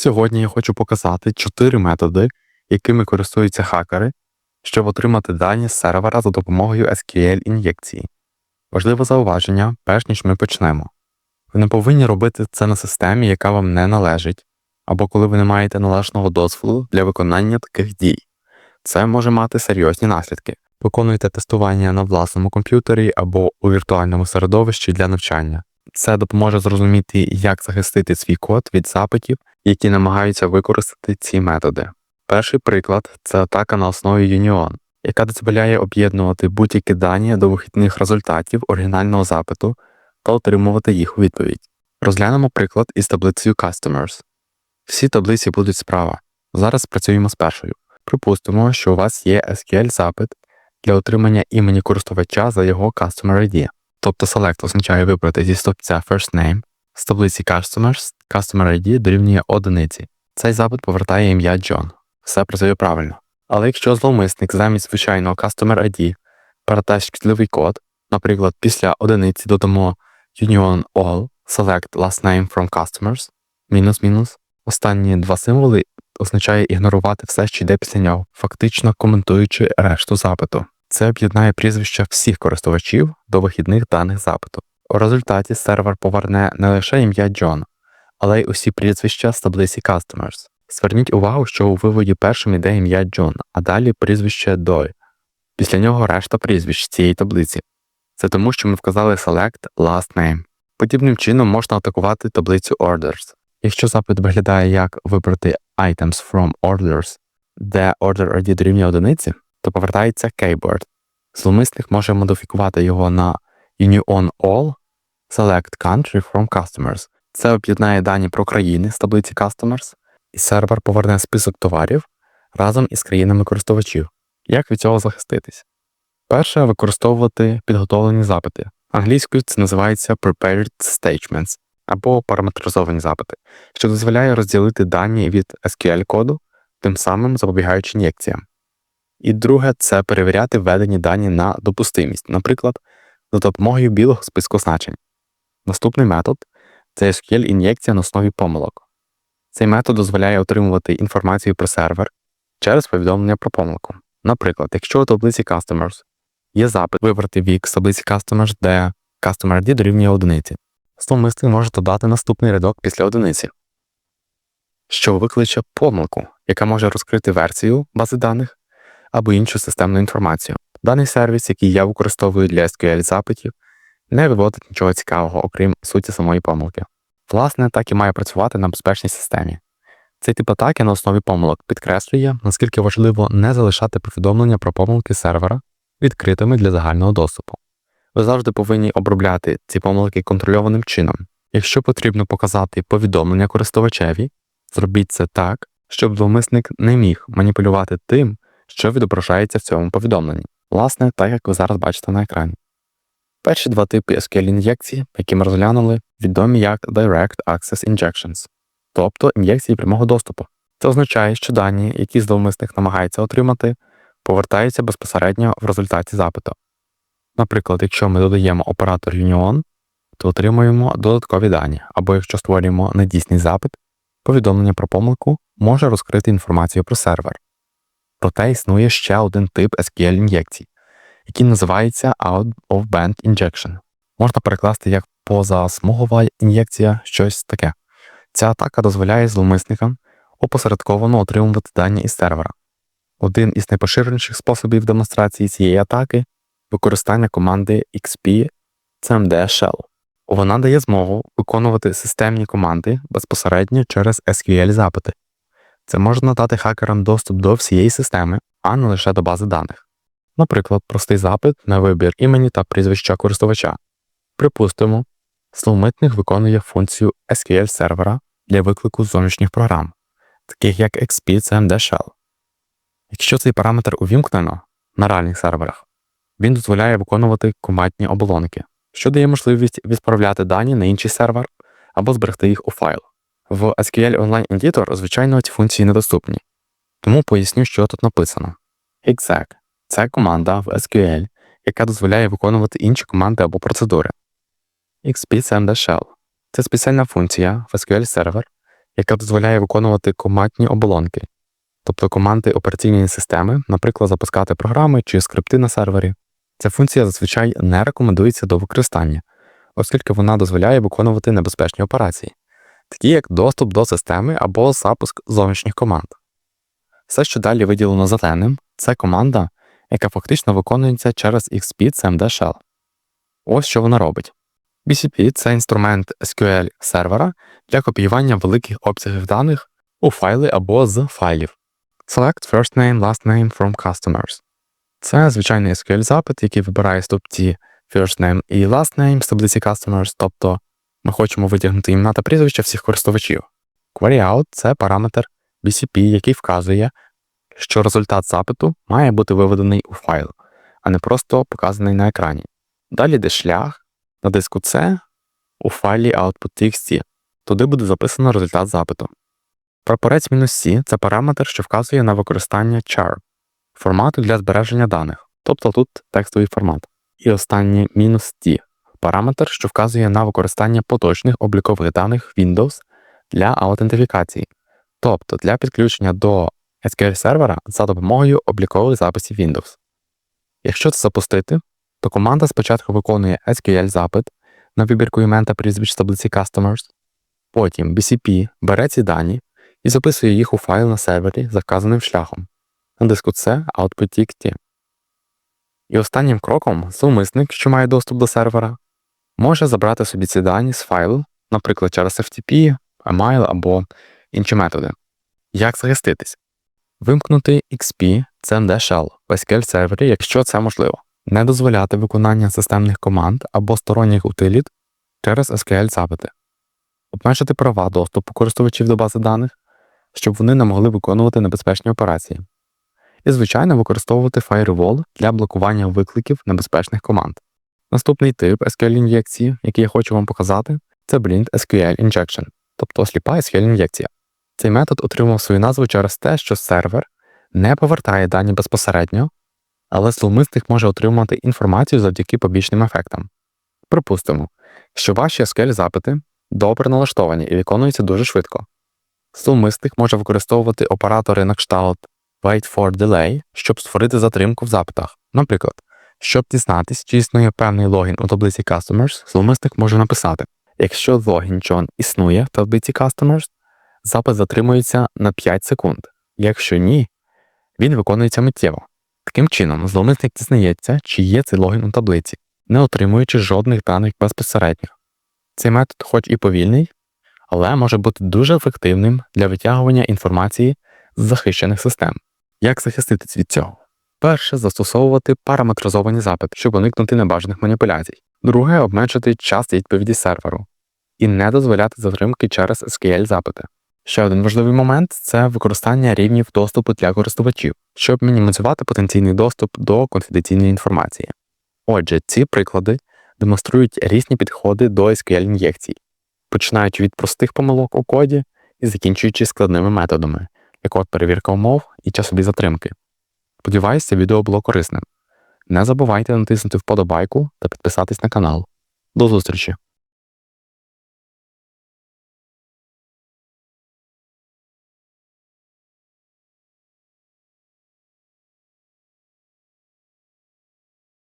Сьогодні я хочу показати чотири методи, якими користуються хакери, щоб отримати дані з сервера за допомогою SQL-ін'єкції. Важливе зауваження, перш ніж ми почнемо. Ви не повинні робити це на системі, яка вам не належить, або коли ви не маєте належного дозволу для виконання таких дій. Це може мати серйозні наслідки. Виконуйте тестування на власному комп'ютері або у віртуальному середовищі для навчання. Це допоможе зрозуміти, як захистити свій код від запитів, які намагаються використати ці методи. Перший приклад це атака на основі Union, яка дозволяє об'єднувати будь-які дані до вихідних результатів оригінального запиту та отримувати їх у відповідь. Розглянемо приклад із таблицею Customers. Всі таблиці будуть справа. Зараз працюємо з першою. Припустимо, що у вас є SQL-запит для отримання імені користувача за його Customer ID. Тобто Select означає вибрати зі стопця First Name, з таблиці Customers Customer ID дорівнює одиниці. Цей запит повертає ім'я John. Все працює правильно. Але якщо зловмисник замість звичайного Customer ID передасть шкідливий код, наприклад, після одиниці додамо Union All, Select Last Name from Customers, мінус-мінус, останні два символи означає ігнорувати все, що йде після нього, фактично коментуючи решту запиту. Це об'єднає прізвища всіх користувачів до вихідних даних запиту. У результаті сервер поверне не лише ім'я Джон, але й усі прізвища з таблиці Customers. Зверніть увагу, що у виводі першим йде ім'я Джон, а далі прізвище Дой. Після нього решта прізвищ цієї таблиці. Це тому, що ми вказали Select Last Name. Подібним чином можна атакувати таблицю Orders. Якщо запит виглядає як вибрати Items from Orders, де Order ID дорівнює одиниці, то повертається Keyboard. Зловмисник може модифікувати його на Union All Select Country from Customers. Це об'єднає дані про країни з таблиці Customers, і сервер поверне список товарів разом із країнами користувачів. Як від цього захиститись? Перше використовувати підготовлені запити. Англійською це називається Prepared Statements або параметризовані запити, що дозволяє розділити дані від SQL-коду, тим самим запобігаючи ін'єкціям. І друге це перевіряти введені дані на допустимість, наприклад, за допомогою білого списку значень. Наступний метод це SQL-ін'єкція на основі помилок. Цей метод дозволяє отримувати інформацію про сервер через повідомлення про помилку. Наприклад, якщо у таблиці Customers є запит вибрати вік з таблиці Customers, де Customer ID дорівнює одиниці, зловмисник може додати наступний рядок після одиниці, що викличе помилку, яка може розкрити версію бази даних або іншу системну інформацію. Даний сервіс, який я використовую для SQL запитів, не виводить нічого цікавого, окрім суті самої помилки. Власне, так і має працювати на безпечній системі. Цей тип атаки на основі помилок підкреслює, наскільки важливо не залишати повідомлення про помилки сервера відкритими для загального доступу. Ви завжди повинні обробляти ці помилки контрольованим чином. Якщо потрібно показати повідомлення користувачеві, зробіть це так, щоб зловмисник не міг маніпулювати тим, що відображається в цьому повідомленні, власне, так як ви зараз бачите на екрані. Перші два типи SQL-ін'єкцій, які ми розглянули, відомі як Direct Access Injections, тобто ін'єкції прямого доступу. Це означає, що дані, які зловмисник намагається отримати, повертаються безпосередньо в результаті запиту. Наприклад, якщо ми додаємо оператор Union, то отримуємо додаткові дані, або якщо створюємо недійсний запит, повідомлення про помилку може розкрити інформацію про сервер. Проте існує ще один тип SQL-ін'єкцій, який називається Out-of-Band Injection. Можна перекласти як позасмугова ін'єкція, щось таке. Ця атака дозволяє зловмисникам опосередковано отримувати дані із сервера. Один із найпоширеніших способів демонстрації цієї атаки використання команди XP CMD Shell. Вона дає змогу виконувати системні команди безпосередньо через SQL-запити. Це може надати хакерам доступ до всієї системи, а не лише до бази даних. Наприклад, простий запит на вибір імені та прізвища користувача. Припустимо, зловмитник виконує функцію SQL сервера для виклику зовнішніх програм, таких як XP CMD Shell. Якщо цей параметр увімкнено на реальних серверах, він дозволяє виконувати командні оболонки, що дає можливість відправляти дані на інший сервер або зберегти їх у файл. В SQL Online Editor, звичайно, ці функції недоступні, тому поясню, що тут написано. Exec це команда в SQL, яка дозволяє виконувати інші команди або процедури. XP CMD Shell це спеціальна функція в SQL сервер, яка дозволяє виконувати командні оболонки, тобто команди операційної системи, наприклад, запускати програми чи скрипти на сервері. Ця функція зазвичай не рекомендується до використання, оскільки вона дозволяє виконувати небезпечні операції, такі як доступ до системи або запуск зовнішніх команд. Все, що далі виділено зеленим, це команда, яка фактично виконується через XP CMD Shell. Ось що вона робить. BCP це інструмент SQL сервера для копіювання великих обсягів даних у файли або з файлів. Select first name, last name from customers. Це звичайний SQL запит, який вибирає ступці first name і last name з таблиці customers, тобто ми хочемо витягнути імена та прізвища всіх користувачів. Query-out – це параметр BCP, який вказує, що результат запиту має бути виведений у файл, а не просто показаний на екрані. Далі йде шлях на диску C у файлі output.txt. Туди буде записано результат запиту. Прапорець "-c» – це параметр, що вказує на використання char формату для збереження даних, тобто тут текстовий формат. І останнє "-t» – параметр, що вказує на використання поточних облікових даних Windows для аутентифікації, тобто для підключення до SQL сервера за допомогою облікових записів Windows. Якщо це запустити, то команда спочатку виконує SQL запит на вибірку імен та прізвищ таблиці Customers, потім BCP бере ці дані і записує їх у файл на сервері за вказаним шляхом. На диску C output.txt. І останнім кроком зловмисник, що має доступ до сервера, може забрати собі ці дані з файлу, наприклад, через FTP, email або інші методи. Як захиститись? Вимкнути XP CMD Shell в SQL сервері, якщо це можливо. Не дозволяти виконання системних команд або сторонніх утиліт через SQL запити. Обмежити права доступу користувачів до бази даних, щоб вони не могли виконувати небезпечні операції. І, звичайно, використовувати Firewall для блокування викликів небезпечних команд. Наступний тип SQL-ін'єкції, який я хочу вам показати, це Blind SQL Injection, тобто сліпа SQL-ін'єкція. Цей метод отримав свою назву через те, що сервер не повертає дані безпосередньо, але зловмисник може отримати інформацію завдяки побічним ефектам. Припустимо, що ваші SQL запити добре налаштовані і виконуються дуже швидко. Зловмисник може використовувати оператори на кшталт Wait for Delay, щоб створити затримку в запитах. Наприклад, щоб дізнатись, чи існує певний логін у таблиці Customers, зловмисник може написати: якщо логін John існує в таблиці Customers, запит затримується на 5 секунд. Якщо ні, він виконується миттєво. Таким чином, зловмисник дізнається, чи є цей логін у таблиці, не отримуючи жодних даних безпосередньо. Цей метод, хоч і повільний, але може бути дуже ефективним для витягування інформації з захищених систем. Як захиститись від цього? Перше, застосовувати параметризовані запити, щоб уникнути небажаних маніпуляцій. Друге обмежити час відповіді серверу і не дозволяти затримки через SQL запити. Ще один важливий момент це використання рівнів доступу для користувачів, щоб мінімізувати потенційний доступ до конфіденційної інформації. Отже, ці приклади демонструють різні підходи до SQL ін'єкцій, починаючи від простих помилок у коді і закінчуючи складними методами, як от перевірка умов і часові затримки. Сподіваюся, відео було корисним. Не забувайте натиснути вподобайку та підписатись на канал. До зустрічі!